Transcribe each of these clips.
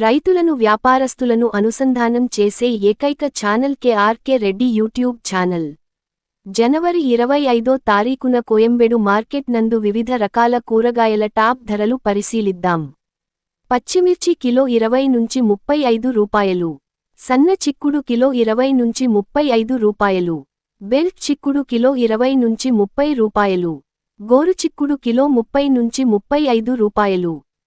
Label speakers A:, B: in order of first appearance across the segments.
A: రైతులను వ్యాపారస్తులను అనుసంధానం చేసే ఏకైక channel KRK Reddy YouTube channel. జనవరి ఇరవై ఐదో తారీఖున కోయంబేడు మార్కెట్ నందు వివిధ రకాల కూరగాయల టాప్ ధరలు పరిశీలిద్దాం. పచ్చిమిర్చి కిలో ఇరవై నుంచి ముప్పై ఐదు రూపాయలు. సన్న చిక్కుడు కిలో ఇరవై నుంచి ముప్పై ఐదు రూపాయలు. బెల్ట్ చిక్కుడు కిలో ఇరవై నుంచి ముప్పై రూపాయలు. గోరు చిక్కుడు కిలో ముప్పై నుంచి ముప్పై ఐదు రూపాయలు.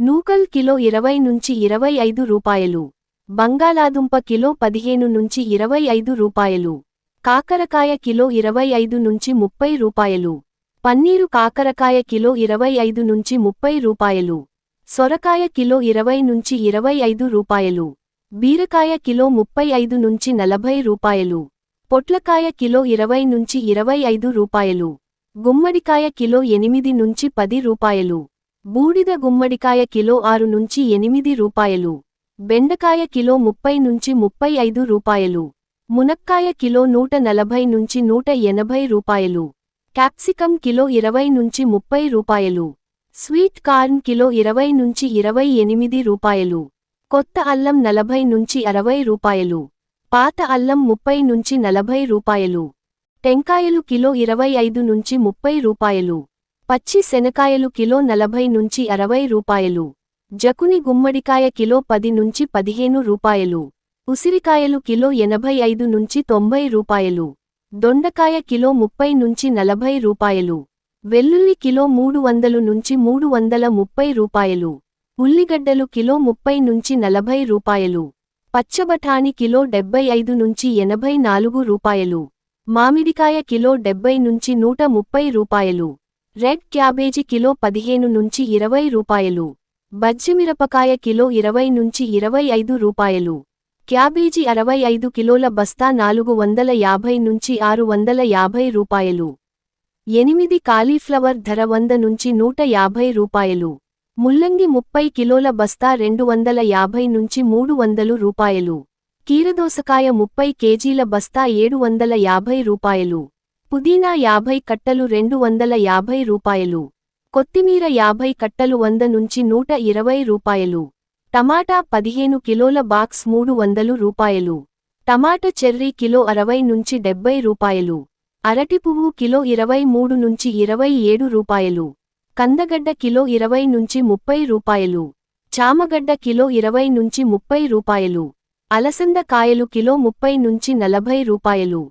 A: నూకల్ కిలో ఇరవై నుంచి ఇరవై ఐదు రూపాయలు. బంగాళాదుంప కిలో పదిహేను నుంచి ఇరవై ఐదు రూపాయలు. కాకరకాయ కిలో ఇరవై ఐదు నుంచి ముప్పై రూపాయలు. పన్నీరు కాకరకాయ కిలో ఇరవై ఐదు నుంచి ముప్పై రూపాయలు. సొరకాయ కిలో ఇరవై నుంచి ఇరవై ఐదు రూపాయలు. బీరకాయ కిలో ముప్పై ఐదు నుంచి నలభై రూపాయలు. పొట్లకాయ కిలో ఇరవై నుంచి ఇరవై ఐదు రూపాయలు. గుమ్మడికాయ కిలో ఎనిమిది నుంచి పది రూపాయలు. బూడిద గుమ్మడికాయ కిలో ఆరు నుంచి ఎనిమిది రూపాయలు. బెండకాయ కిలో ముప్పై నుంచి ముప్పై ఐదు రూపాయలు. మునక్కాయ కిలో నూట నలభై నుంచి నూట ఎనభై రూపాయలు. క్యాప్సికం కిలో ఇరవై నుంచి ముప్పై రూపాయలు. స్వీట్ కార్న్ కిలో ఇరవై నుంచి ఇరవై ఎనిమిది రూపాయలు. కొత్త అల్లం నలభై నుంచి అరవై రూపాయలు. పాత అల్లం ముప్పై నుంచి నలభై రూపాయలు. టెంకాయలు కిలో ఇరవై ఐదు నుంచి ముప్పై రూపాయలు. పచ్చి శనకాయలు కిలో నలభై నుంచి అరవై రూపాయలు. జకుని గుమ్మడికాయ కిలో పది నుంచి పదిహేను రూపాయలు. ఉసిరికాయలు కిలో ఎనభై ఐదు నుంచి తొంభై రూపాయలు. దొండకాయ కిలో ముప్పై నుంచి నలభై రూపాయలు. వెల్లుల్లి కిలో మూడు వందలు నుంచి మూడు వందల ముప్పై రూపాయలు. ఉల్లిగడ్డలు కిలో ముప్పై నుంచి నలభై రూపాయలు. పచ్చబఠాని కిలో డెబ్బై ఐదు నుంచి ఎనభై నాలుగు రూపాయలు. మామిడికాయ కిలో డెబ్బై నుంచి నూట ముప్పై రూపాయలు. రెడ్ క్యాబేజీ కిలో పదిహేను నుంచి ఇరవై రూపాయలు. బజ్జిమిరపకాయ కిలో ఇరవై నుంచి ఇరవై ఐదు రూపాయలు. క్యాబేజీ అరవై ఐదు కిలోల బస్తా నాలుగు వందల యాభై నుంచి ఆరు వందల యాభై రూపాయలు. ఎనిమిది కాలీఫ్లవర్ ధర వంద నుంచి నూట యాభై రూపాయలు. ముల్లంగి ముప్పై కిలోల బస్తా రెండు వందల యాభై నుంచి మూడు వందలు రూపాయలు. కీరదోసకాయ ముప్పై కేజీల బస్తా ఏడు వందల యాభై రూపాయలు. పుదీనా యాభై కట్టలు రెండు వందల యాభై రూపాయలు. కొత్తిమీర యాభై కట్టలు వంద నుంచి నూట ఇరవై రూపాయలు. టమాటా పదిహేను కిలోల బాక్స్ మూడు వందలు రూపాయలు. టమాట చెర్రీ కిలో అరవై నుంచి డెబ్బై రూపాయలు. అరటి పువ్వు కిలో ఇరవై మూడు నుంచి ఇరవై ఏడు రూపాయలు. కందగడ్డ కిలో ఇరవై నుంచి ముప్పై రూపాయలు. చామగడ్డ కిలో ఇరవై నుంచి ముప్పై రూపాయలు. అలసంద కాయలు కిలో ముప్పై నుంచి నలభై రూపాయలు.